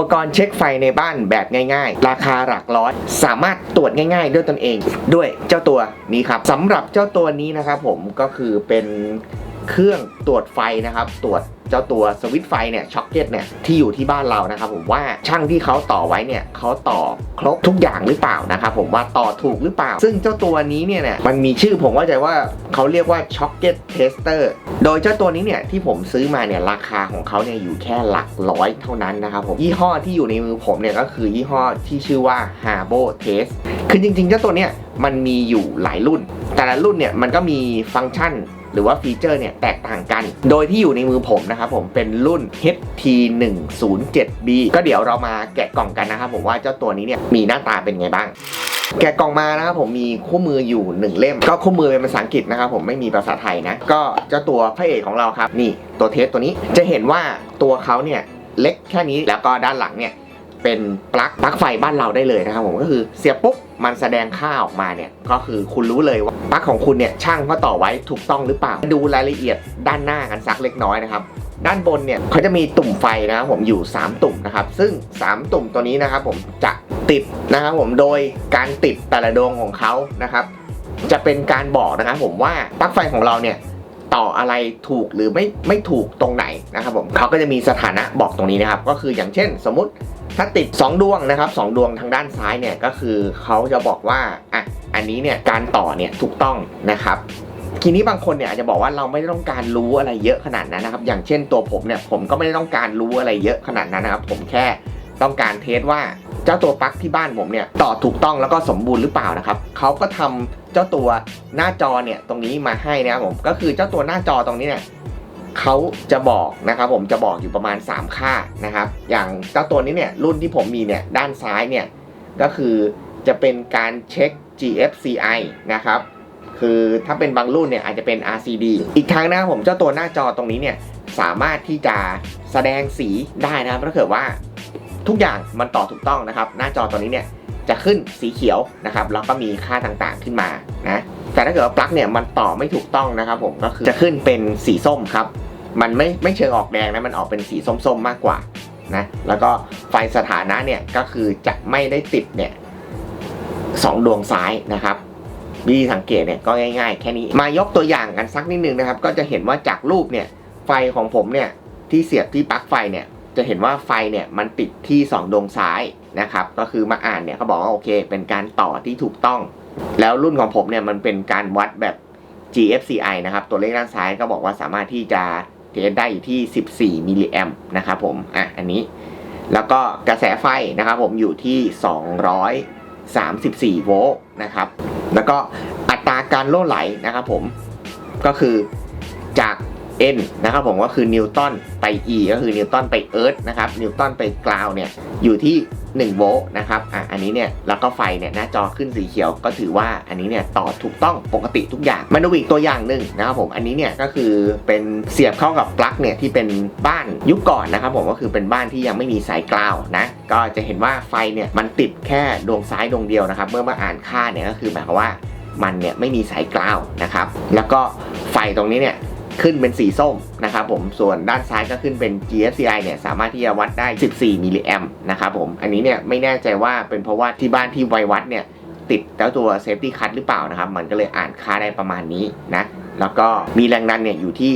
ปกรณ์เช็คไฟในบ้านแบบง่ายๆ ราคาหลักร้อยสามารถตรวจง่าย ๆ ด้วยตนเอง ด้วยเจ้าตัวนี้ครับสำหรับเจ้าตัวนี้นะครับผมก็คือเป็นเครื่องตรวจไฟนะครับตรวจ เจ้าตัวสวิตไฟเนี่ยช็อคเก็ตเนี่ยที่อยู่ที่บ้านเรานะครับผมว่าช่างที่เขาต่อไว้เนี่ยเขาต่อครบทุกอย่างหรือเปล่านะครับผมว่าต่อถูกหรือเปล่า ซึ่งเจ้าตัวนี้เนี่ยมันมีชื่อผมว่าใจว่าเขาเรียกว่าช็อคเก็ตเทสเตอร์โดยเจ้าตัวนี้เนี่ยที่ผมซื้อมาเนี่ยราคาของเขาเนี่ยอยู่แค่หลักร้อยเท่านั้นนะครับผมยี่ห้อที่อยู่ในมือผมเนี่ยก็คือยี่ห้อที่ชื่อว่า h a r b o Test คือจริงๆเจ้าตัวเนี่ยมันมีอยู่หลายรุ่น แต่ละรุ่นเนี่ยมันก็มีฟังก์ชัน หรือว่าฟีเจอร์เนี่ยแตกต่างกัน โดยที่อยู่ในมือผมนะครับผมเป็นรุ่น HT107B ก็เดี๋ยวเรามาแกะกล่องกันนะครับผมว่าเจ้าตัวนี้เนี่ยมีหน้าตาเป็นไงบ้างแกะกล่องมานะครับผมมีคู่มืออยู่หนึ่งเล่ม ก็คู่มือเป็นภาษาอังกฤษนะครับผมไม่มีภาษาไทยนะ ก็เจ้าตัวพระเอกของเราครับ นี่ตัวเทสตัวนี้จะเห็นว่าตัวเขาเนี่ยเล็กแค่นี้แล้วก็ด้านหลังเนี่ย เป็นปลั๊กปลั๊กไฟบ้านเราได้เลยนะครับผมก็คือเสียบปุ๊บมันแสดงค่าออกมาเนี่ยก็คือคุณรู้เลยว่าปลั๊กของคุณเนี่ยช่างเขาต่อไว้ถูกต้องหรือเปล่า ดูรายละเอียดด้านหน้ากันสักเล็กน้อยนะครับด้านบนเนี่ยเขาจะมีตุ่มไฟนะครับผมอยู่ 3 ตุ่มนะครับซึ่ง 3 ตุ่มตัวนี้นะครับผมจะติดนะครับผมโดยการติดแต่ละดวงของเขานะครับ จะเป็นการบอกนะครับผมว่าปลั๊กไฟของเราเนี่ยต่ออะไรถูกหรือไม่ไม่ถูกตรงไหนนะครับผมเขาก็จะมีสถานะบอกตรงนี้นะครับ ก็คืออย่างเช่น สมมติ ถ้าติด 2 ดวงนะครับสองดวงทางด้านซ้ายเนี่ยก็คือเขาจะบอกว่าอะอันนี้เนี่ยการต่อเนี่ยถูกต้องนะครับทีนี้บางคนเนี่ยอาจจะบอกว่าเราไม่ได้ต้องการรู้อะไรเยอะขนาดนั้นนะครับ อย่างเช่นตัวผมเนี่ยผมก็ไม่ได้ต้องการรู้อะไรเยอะขนาดนั้นนะครับ ผมแค่ต้องการเทสว่าเจ้าตัวปลั๊กที่บ้านผมเนี่ยต่อถูกต้องแล้วก็สมบูรณ์หรือเปล่านะครับเขาก็ทำเจ้าตัวหน้าจอเนี่ยตรงนี้มาให้นะครับผมก็คือเจ้าตัวหน้าจอตรงนี้เนี่ย เขาจะบอกนะครับผมจะบอกอยู่ประมาณ 3 ค่านะครับ อย่างเจ้าตัวนี้เนี่ยรุ่นที่ผมมีเนี่ยด้านซ้ายเนี่ยก็คือจะเป็นการเช็ค GFCI นะครับคือถ้าเป็นบางรุ่นเนี่ยอาจจะเป็น RCD อีกทางนะครับผมเจ้าตัวหน้าจอตรงนี้เนี่ยสามารถที่จะแสดงสีได้นะครับถ้าเกิดว่าทุกอย่างมันต่อถูกต้องนะครับ หน้าจอตัวนี้เนี่ยจะขึ้นสีเขียวนะครับแล้วก็มีค่าต่างๆขึ้นมานะแต่ถ้าเกิดว่าปลั๊กเนี่ยมันต่อไม่ถูกต้องนะครับผมก็คือจะขึ้นเป็นสีส้มครับ มันไม่ไม่เชิงออกแดงนะมันออกเป็นสีส้มๆมากกว่านะแล้วก็ไฟสถานะเนี่ยก็คือจะไม่ได้ติดเนี่ยสองดวงซ้ายนะครับวิธีสังเกตเนี่ยก็ง่ายๆ แค่นี้มายกตัวอย่างกันสักนิดนึงนะครับ ก็จะเห็นว่าจากรูปเนี่ยไฟของผมเนี่ยที่เสียบที่ปลั๊กไฟเนี่ยจะเห็นว่าไฟเนี่ยมันติดที่ 2 ดวงซ้ายนะครับ ก็คือมาอ่านเนี่ยเขาบอกว่าโอเค เป็นการต่อที่ถูกต้อง แล้วรุ่นของผมเนี่ยมันเป็นการวัดแบบ GFCI นะครับ ตัวเลขด้านซ้ายก็บอกว่าสามารถที่จะ เทสได้อยู่ที่ 14 มิลลิแอมป์นะครับผม อะ อันนี้ แล้วก็กระแสไฟนะครับผมอยู่ที่ 234 โวลต์นะครับ แล้วก็อัตราการโล่ไหลนะครับผม ก็คือจาก N นะครับผมก็คือนิวตันไป E ก็คือนิวตันไปเอิร์ธนะครับ นิวตันไปกราวเนี่ยอยู่ที่ 1โวลต์นะครับอะอันนี้เนี่ยแล้วก็ไฟเนี่ยหน้าจอขึ้นสีเขียวก็ถือว่าอันนี้เนี่ยต่อถูกต้องปกติทุกอย่างมาดูอีกตัวอย่างหนึ่งนะครับผมอันนี้เนี่ยก็คือเป็นเสียบเข้ากับปลั๊กเนี่ยที่เป็นบ้านยุคก่อนนะครับผมก็คือเป็นบ้านที่ยังไม่มีสายกราวนะก็จะเห็นว่าไฟเนี่ยมันติดแค่ดวงซ้ายดวงเดียวนะครับ เมื่อมาอ่านค่าเนี่ยก็คือหมายความว่ามันเนี่ยไม่มีสายกราวนะครับ แล้วก็ไฟตรงนี้เนี่ย ขึ้นเป็นสีส้มนะครับผมส่วนด้านซ้ายก็ขึ้นเป็น GFCI เนี่ยสามารถที่จะวัดได้ 14 มิลลิแอมนะครับผมอันนี้เนี่ยไม่แน่ใจว่าเป็นเพราะว่าที่บ้านที่ไววัดเนี่ยติดแล้วตัวเซฟตี้คัทหรือเปล่านะครับ มันก็เลยอ่านค่าได้ประมาณนี้นะแล้วก็มีแรงดันเนี่ยอยู่ที่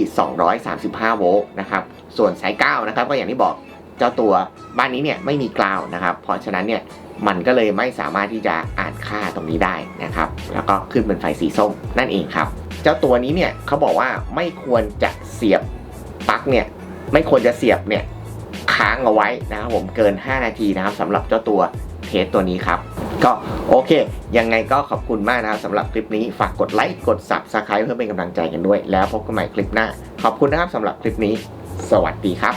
235 โวลต์นะครับส่วนสายก้านะครับก็อย่างที่บอกเจ้าตัวบ้านนี้เนี่ยไม่มีกราวนะครับเพราะฉะนั้นเนี่ยมันก็เลยไม่สามารถที่จะอ่านค่าตรงนี้ได้นะครับ แล้วก็ขึ้นเป็นไฟสีส้มนั่นเองครับ เจ้าตัวนี้เนี่ยเขาบอกว่าไม่ควรจะเสียบปลั๊กเนี่ยไม่ควรจะเสียบเนี่ยค้างเอาไว้นะครับผมเกิน 5 นาทีนะครับสำหรับเจ้าตัวเทสตัวนี้ครับ ก็โอเค ยังไงก็ขอบคุณมากนะครับสำหรับคลิปนี้ฝากกดไลค์กด subscribe เพื่อเป็นกำลังใจกันด้วย แล้วพบกันใหม่คลิปหน้า ขอบคุณนะครับสำหรับคลิปนี้ สวัสดีครับ